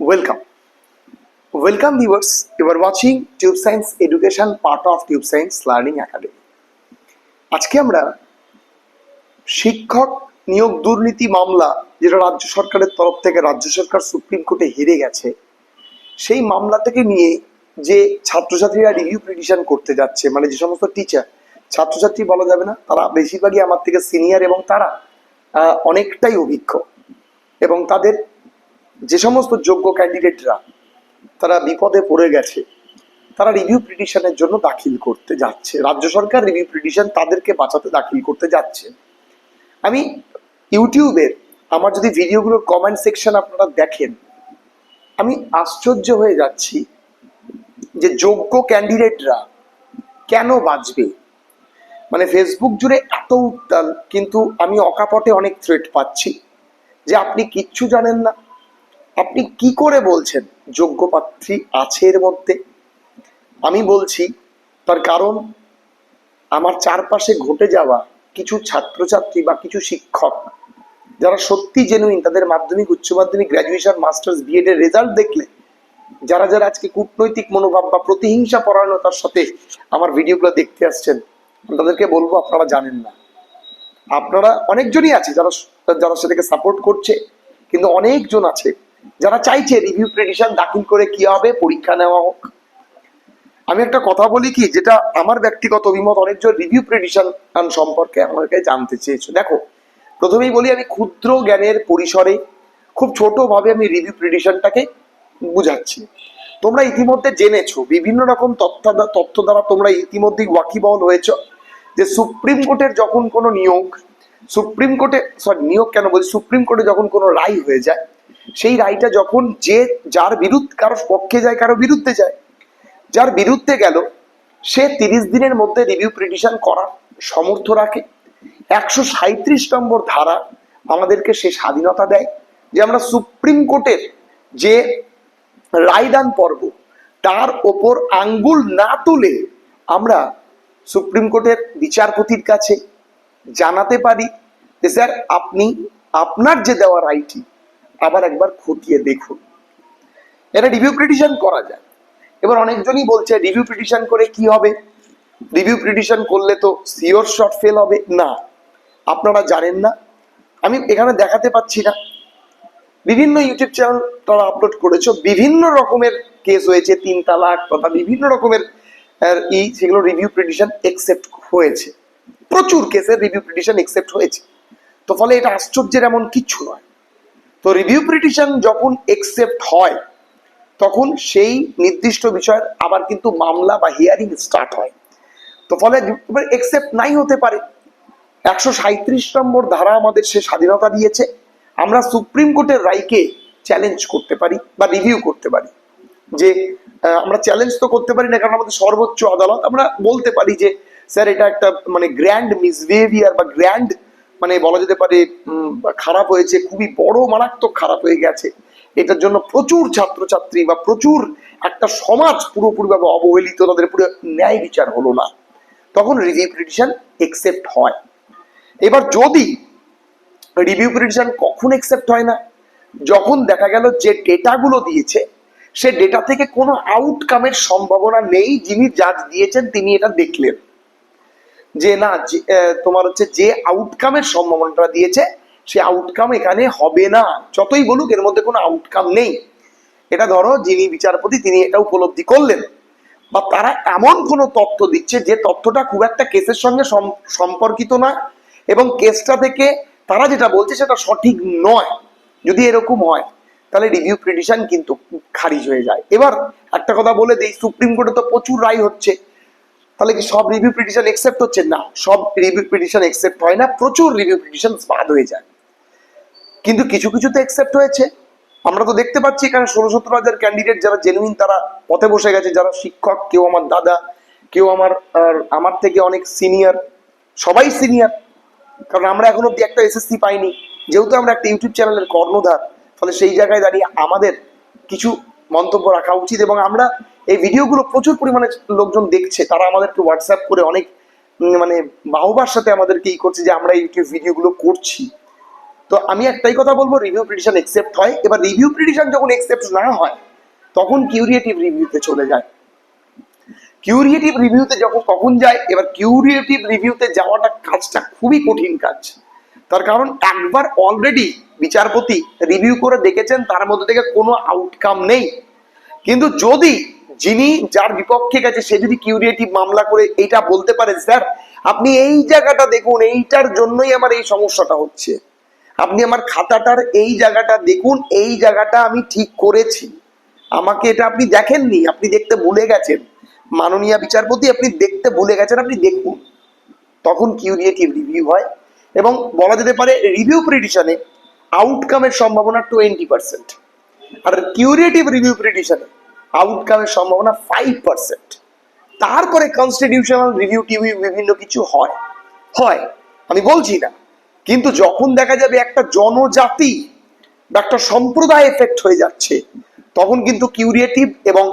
Welcome. Welcome, viewers. You are watching Tube Science Education, part of Tube Science Learning Academy. আজকে আমরা শিক্ষক নিয়োগ দুর্নীতি মামলা, যেটা রাজ্য সরকারের তরফ থেকে রাজ্য সরকার সুপ্রিম কোর্টে হেরে গেছে, সেই মামলাটাকে নিয়ে যে ছাত্রছাত্রীরা রিভিউ পিটিশন করতে যাচ্ছে মানে যে সমস্ত টিচার ছাত্রছাত্রী বলা যাবে না, তারা বেশিরভাগই আমার থেকে সিনিয়র এবং তারা অনেকটাই অভিজ্ঞ এবং তাদের যে সমস্ত যোগ্য ক্যান্ডিডেটরা তারা বিপদে পড়ে গেছে, তারা রিভিউ পিটিশনের জন্য দাখিল করতে যাচ্ছে। রাজ্য সরকার রিভিউ পিটিশন তাদেরকে বাঁচাতে দাখিল করতে যাচ্ছে। আমি ইউটিউবের আমার যদি ভিডিওগুলোর কমেন্ট সেকশন আপনারা দেখেন, আমি আশ্চর্য হয়ে যাচ্ছি যে যোগ্য ক্যান্ডিডেটরা কেন বাঁচবে? মানে ফেসবুক জুড়ে এত উত্তাল, কিন্তু আমি অকাপটে অনেক থ্রেট পাচ্ছি যে আপনি কিচ্ছু জানেন না। আপনি কি করে বলছেন, যোগ্য প্রার্থী আছে এর মধ্যে? আমি বলছি, তার কারণ আমার চারপাশে ঘটে যাওয়া কিছু ছাত্রছাত্রী বা কিছু শিক্ষক, যারা সত্যি জেনুইন তাদের মাধ্যমিক, উচ্চ মাধ্যমিক গ্র্যাজুয়েশন মাস্টার্স বিএড এর রেজাল্ট দেখলে, যারা যারা আজকে কূটনৈতিক মনোভাব বা প্রতিহিংসা পরায়ণতার সাথে আমার ভিডিওগুলো দেখতে আসছেন তাদেরকে বলব আপনারা জানেন না। আপনারা অনেকজনই আছে যারা যারা সেটাকে সাপোর্ট করছে, কিন্তু অনেকজন আছে যারা চাইছে রিভিউ পিটিশন দাখিল করে কি হবে, পরীক্ষা নেওয়া হোক। আমি একটা কথা বলি কি, যেটা আমার ব্যক্তিগত অভিমত অনেকজন রিভিউ পিটিশন সম্পর্কে আমার কাছে জানতে চেয়েছো। দেখো, প্রথমেই বলি, আমি ক্ষুদ্র জ্ঞানের পরিসরে খুব ছোট ভাবে আমি রিভিউ পিটিশনটাকে বুঝাচ্ছি। তোমরা ইতিমধ্যে জেনেছো, বিভিন্ন রকম তথ্য তথ্য দ্বারা তোমরা ইতিমধ্যেই ওয়াকিবহল হয়েছ যে সুপ্রিম কোর্টের যখন কোনো নিয়োগ, সুপ্রিম কোর্টে সরি নিয়োগ কেন বলছি সুপ্রিম কোর্টে যখন কোনো রায় হয়ে যায় সেই রায়টা যখন যে, যার বিরুদ্ধে কারও পক্ষে যায় কারও বিরুদ্ধে যায়, যার বিরুদ্ধে গেল, সে তিরিশ দিনের মধ্যে রিভিউ পিটিশন করার সমর্থ রাখে। একশো সাঁত্রিশ নম্বর ধারা আমাদেরকে সে স্বাধীনতা দেয়, যে আমরা সুপ্রিম কোর্টের যে রায়দান পর্ব, তার ওপর আঙ্গুল না তুলে আমরা সুপ্রিম কোর্টের বিচারপতির কাছে জানাতে পারি যে, স্যার, আপনি, আপনার যে দেওয়া রায়টি আবার একবার খতিয়ে দেখুন। এটা রিভিউ পিটিশন করা যায়। এবার অনেকজনই বলছে রিভিউ পিটিশন করে কি হবে? রিভিউ পিটিশন করলে তো সিওর শট ফেল হবে। না, আপনারা জানেন না। আমি এখানে দেখাতে পাচ্ছি না। বিভিন্ন ইউটিউব চ্যানেল তারা আপলোড করেছ। বিভিন্ন রকমের কেস হয়েছে, তিন তালাক তথা বিভিন্ন রকমের ই, সেগুলো রিভিউ পিটিশন একসেপ্ট হয়েছে। প্রচুর কেসের রিভিউ পিটিশন একসেপ্ট হয়েছে। তো ফলে এটা আশ্চর্যের এমন কিচ্ছু নয়। তো রিভিউ পিটিশন যখন একসেপ্ট হয়, তখন সেই নির্দিষ্ট বিষয়ের আবার কিন্তু মামলা বা হিয়ারিং স্টার্ট হয়। তো ফলে একসেপ্ট নাই হতে পারে। একশো সাঁত্রিশ নম্বর ধারা আমাদের সে স্বাধীনতা দিয়েছে। আমরা সুপ্রিম কোর্টের রায়কে চ্যালেঞ্জ করতে পারি বা রিভিউ করতে পারি। যে আমরা চ্যালেঞ্জ তো করতে পারি না, কারণ আমাদের সর্বোচ্চ আদালত। আমরা বলতে পারি যে, স্যার, এটা একটা মানে গ্র্যান্ড মিসবিহেভিয়ার বা গ্র্যান্ড মানে বলা যেতে পারে খারাপ হয়েছে, খুবই বড় মারাত্মক খারাপ হয়ে গেছে। এটার জন্য প্রচুর ছাত্রছাত্রী বা প্রচুর একটা সমাজ পুরোপুরিভাবে অবহেলিত, তাদের পুরো ন্যায় বিচার হলো না। তখন রিভিউ পিটিশন একসেপ্ট হয়। এবার যদি রিভিউ পিটিশন কখন একসেপ্ট হয় না? যখন দেখা গেল যে ডেটাগুলো দিয়েছে, সে ডেটা থেকে কোনো আউটকামের সম্ভাবনা নেই, যিনি জাজ দিয়েছেন, তিনি এটা দেখলেন। যে না তোমার হচ্ছে যে আউটকামের সম্ভাবনাটা দিয়েছে, সে আউটকাম এখানে হবে না। যতই বলুক, এর মধ্যে কোনো আউটকাম নেই। এটা ধরো, যিনি বিচারপতি, তিনি এটা উপলব্ধি করলেন। বা তারা এমন কোনো তথ্য দিচ্ছে যে তথ্যটা খুব একটা কেসের সঙ্গে সম্পর্কিত নয় এবং কেসটা থেকে তারা যেটা বলছে সেটা সঠিক নয়। যদি এরকম হয়, তাহলে রিভিউ পিটিশন কিন্তু খারিজ হয়ে যায়। এবার একটা কথা বলে দিই, সুপ্রিম কোর্টে তো প্রচুর রায় হচ্ছে। তাহলে কি সব রিভিউ পিটিশন একসেপ্ট হচ্ছে? না, সব রিভিউ পিটিশন একসেপ্ট হয় না, প্রচুর রিভিউ পিটিশন বাদ হয়ে যায়। কিন্তু কিছু কিছু তো একসেপ্ট হয়েছে। আমরা তো দেখতে পাচ্ছি এখানে ষোলো সতেরো হাজার ক্যান্ডিডেট যারা জেনুইন তারা পথে বসে গেছে, যারা শিক্ষক, কেউ আমার দাদা, কেউ আমার আমার থেকে অনেক সিনিয়র সবাই সিনিয়র কারণ আমরা এখন অব্দি একটা এসএসসি পাইনি। যেহেতু আমরা একটা ইউটিউব চ্যানেলের কর্ণধার ফলে সেই জায়গায় দাঁড়িয়ে আমাদের কিছু মন্তব্য রাখা উচিত এবং আমরা এই ভিডিওগুলো প্রচুর পরিমাণে লোকজন দেখছে। তারা আমাদেরকে হোয়াটসঅ্যাপ করে অনেক মানে বাহবার সাথে আমাদেরকে ই করছে যে, আমরা ইউটিউব ভিডিওগুলো করছি। তো আমি একটাই কথা বলব রিভিউ পিটিশন একসেপ্ট হয়। এবার রিভিউ পিটিশন যখন একসেপ্ট না হয়, তখন কিউরিয়েটিভ রিভিউতে চলে যায়। কিউরিয়েটিভ রিভিউতে যখন কখন যায়, এবার কিউরিয়েটিভ রিভিউতে যাওয়াটা কাজটা খুবই কঠিন কাজ। তার কারণ, একবার অলরেডি বিচারপতি রিভিউ করে দেখেছেন, তার মধ্যে থেকে কোনো আউটকাম নেই। কিন্তু যদি যিনি যার বিপক্ষে গেছে, সে যদি কিউরিয়েটিভ মামলা করে এইটা বলতে পারে স্যার, আপনি এই জায়গাটা দেখুন, এইটার জন্যই আমার এই সমস্যাটা হচ্ছে। আপনি আমার খাতাটার এই জায়গাটা দেখুন, এই জায়গাটা আমি ঠিক করেছি। আমাকে এটা আপনি দেখেননি, আপনি দেখতে ভুলে গেছেন। মাননীয় বিচারপতি, আপনি দেখতে ভুলে গেছেন, আপনি দেখুন। তখন কিউরিয়েটিভ রিভিউ হয় এবং বলা যেতে পারে রিভিউ পিটিশনে আউটকামের সম্ভাবনা টোয়েন্টি পার্সেন্ট আর কিউরিয়েটিভ রিভিউ পিটিশনে আউটকামের সম্ভাবনা ফাইভ পার্সেন্ট তারপরে কনস্টিটিউশনাল রিভিউ টিভি বিভিন্ন কিছু হয়। হয়, আমি বলছি না। কিন্তু যখন দেখা যাবে একটা জনজাতি বা একটা সম্প্রদায় এফেক্ট হয়ে যাচ্ছে, তখন কিন্তু কিউরিয়েটিভ এবং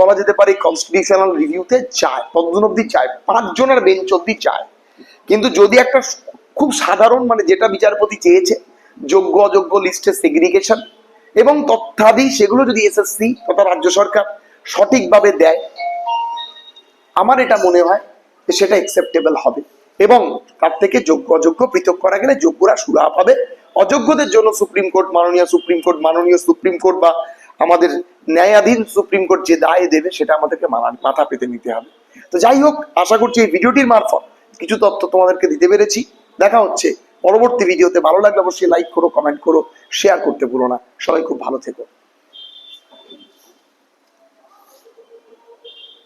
বলা যেতে পারে কনস্টিটিউশনাল রিভিউতে চায় ততদিন অব্দি চায় পাঁচজনের বেঞ্চ অব্দি চায় কিন্তু যদি একটা খুব সাধারণ মানে যেটা বিচারপতি চেয়েছে যোগ্য অযোগ্য লিস্টের সেগ্রিগেশন এবং তথ্যাদি সেগুলো যদি এসএসসি তথা রাজ্য সরকার সঠিকভাবে দেয়, আমার এটা মনে হয় যে সেটা অ্যাকসেপ্টেবল হবে। এবং তার থেকে যোগ্য অযোগ্য পৃথক করা গেলে যোগ্যরা সুরাহা পাবে। অযোগ্যদের জন্য সুপ্রিম কোর্ট, মাননীয় সুপ্রিম কোর্ট, মাননীয় সুপ্রিম কোর্ট বা আমাদের ন্যায়াধীন সুপ্রিম কোর্ট যে দায় দেবে সেটা আমাদেরকে মাথা পেতে নিতে হবে। তো যাই হোক, আশা করছি এই ভিডিওটির মারফত কিছু তথ্য তোমাদেরকে দিতে পেরেছি। দেখা হচ্ছে পরবর্তী ভিডিওতে ভালো লাগলে অবশ্যই লাইক করো কমেন্ট করো শেয়ার করতে ভুলো না। সবাই খুব ভালো থেকো।